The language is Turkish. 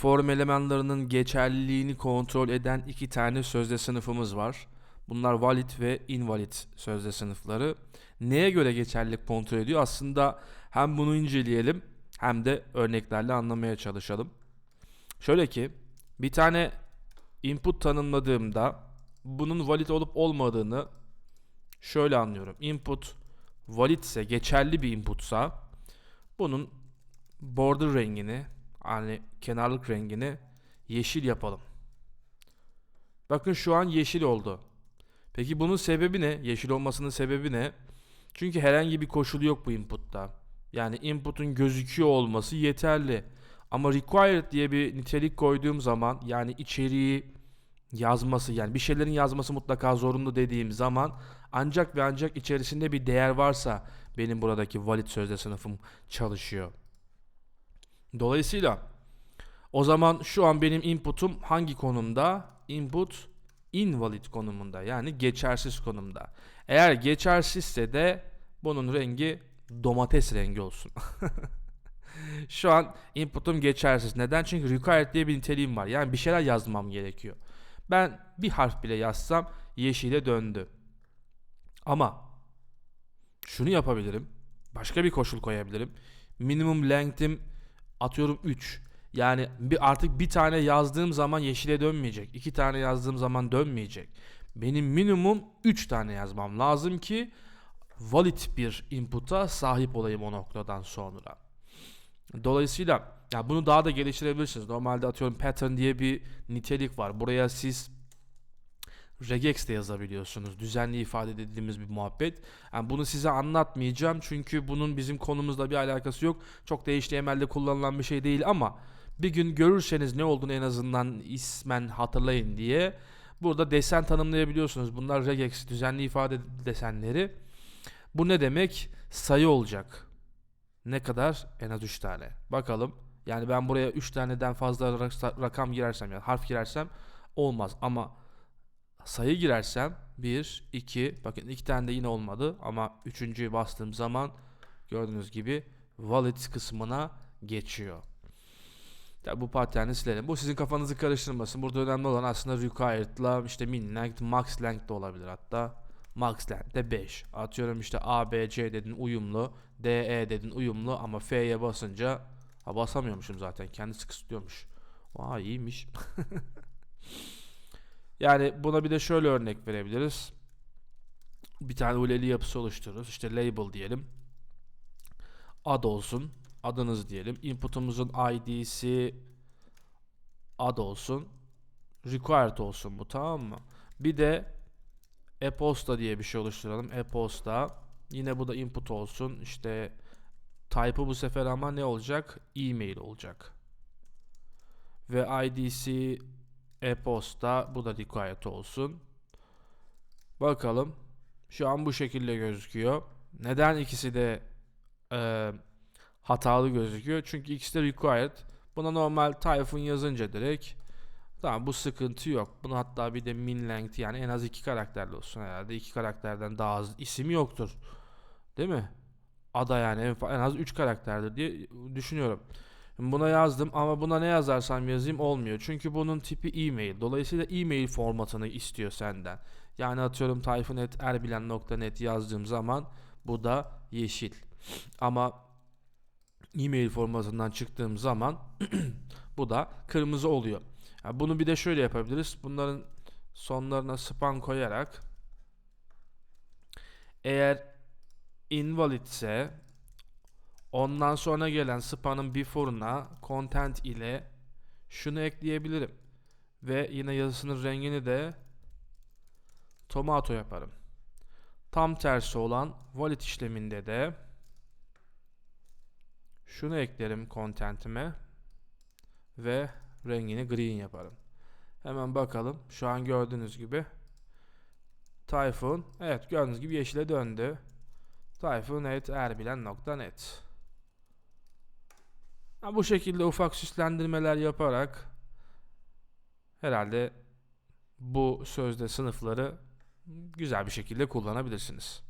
form elemanlarının geçerliliğini kontrol eden iki tane sözde sınıfımız var. Bunlar valid ve invalid sözde sınıfları. Neye göre geçerlilik kontrol ediyor? Aslında hem bunu inceleyelim hem de örneklerle anlamaya çalışalım. Şöyle ki bir tane input tanımladığımda bunun valid olup olmadığını şöyle anlıyorum. Input valid ise geçerli bir inputsa bunun border rengini yani kenarlık rengini yeşil yapalım. Bakın şu an yeşil oldu. Peki bunun sebebi ne? Yeşil olmasının sebebi ne? Çünkü herhangi bir koşulu yok bu inputta. Yani input'un gözüküyor olması yeterli. Ama required diye bir nitelik koyduğum zaman yani içeriği yazması yani bir şeylerin yazması mutlaka zorunlu dediğim zaman ancak ve ancak içerisinde bir değer varsa benim buradaki valid sözde sınıfım çalışıyor. Dolayısıyla o zaman şu an benim input'um hangi konumda? Input invalid konumunda yani geçersiz konumda. Eğer geçersizse de bunun rengi domates rengi olsun. Şu an input'um geçersiz. Neden? Çünkü required diye bir niteliğim var. Yani bir şeyler yazmam gerekiyor. Ben bir harf bile yazsam yeşile döndü. Ama şunu yapabilirim. Başka bir koşul koyabilirim. Minimum length'im atıyorum 3. Yani bir artık bir tane yazdığım zaman yeşile dönmeyecek. iki tane yazdığım zaman dönmeyecek. Benim minimum 3 tane yazmam lazım ki valid bir input'a sahip olayım o noktadan sonra. Dolayısıyla ya bunu daha da geliştirebilirsiniz. Normalde atıyorum pattern diye bir nitelik var. Buraya siz regex de yazabiliyorsunuz. Düzenli ifade dediğimiz bir muhabbet. Yani bunu size anlatmayacağım çünkü bunun bizim konumuzla bir alakası yok. Çok da HTML'de kullanılan bir şey değil ama bir gün görürseniz ne olduğunu en azından ismen hatırlayın diye burada desen tanımlayabiliyorsunuz. Bunlar regex düzenli ifade desenleri. Bu ne demek? Sayı olacak. Ne kadar? En az 3 tane. Bakalım. Yani ben buraya 3 taneden fazla rakam girersem yani harf girersem olmaz ama sayı girersem 1, 2 bakın 2 tane de yine olmadı ama 3.'yü bastığım zaman gördüğünüz gibi valid kısmına geçiyor. Tabi bu paterni silelim. Bu sizin kafanızı karıştırmasın. Burada önemli olan aslında required'la işte min length, max length de olabilir hatta. Max length de 5. Atıyorum işte A, B, C dedin uyumlu. D, E dedin uyumlu ama F'ye basınca ha basamıyormuşum zaten. Kendisi kısıtlıyormuş. Vay iyiymiş. yani buna bir de şöyle örnek verebiliriz. Bir tane uleli yapısı oluştururuz. İşte label diyelim. Ad olsun. Adınız diyelim. Input'umuzun ID'si ad olsun. Required olsun bu tamam mı? Bir de e-posta diye bir şey oluşturalım. E-posta. Yine bu da input olsun. İşte type'ı bu sefer ama ne olacak? E-mail olacak. Ve ID'si e-posta. Bu da required olsun. Bakalım. Şu an bu şekilde gözüküyor. Neden ikisi de e, hatalı gözüküyor? Çünkü ikisi de required. Buna normal typhoon yazınca direkt Tamam bu sıkıntı yok. Bunu hatta bir de min length yani en az iki karakterli olsun herhalde. İki karakterden daha az isim yoktur. Değil mi? Ada yani en, az 3 karakterdir diye düşünüyorum. Buna yazdım ama buna ne yazarsam yazayım olmuyor. Çünkü bunun tipi e-mail. Dolayısıyla e-mail formatını istiyor senden. Yani atıyorum tayfunet.erbilen.net yazdığım zaman bu da yeşil. Ama e-mail formatından çıktığım zaman bu da kırmızı oluyor. Yani bunu bir de şöyle yapabiliriz. Bunların sonlarına span koyarak eğer invalid ise ondan sonra gelen span'ın before'una content ile şunu ekleyebilirim. Ve yine yazısının rengini de tomato yaparım. Tam tersi olan valid işleminde de şunu eklerim content'ime ve rengini green yaparım. Hemen bakalım. Şu an gördüğünüz gibi Typhoon evet gördüğünüz gibi yeşile döndü. Typhoon.erbilen.net Bu şekilde ufak süslendirmeler yaparak herhalde bu sözde sınıfları güzel bir şekilde kullanabilirsiniz.